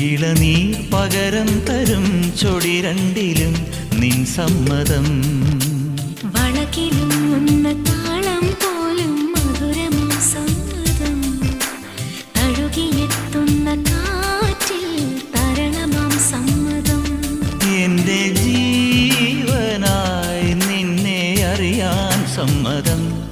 ഇളനീർ പകരം തരും ചൊടി രണ്ടിലും നിൻ സമ്മതം. വളകിലുന്ന പോലും ജീവനായി നിന്നെ അറിയാൻ സമ്മതം.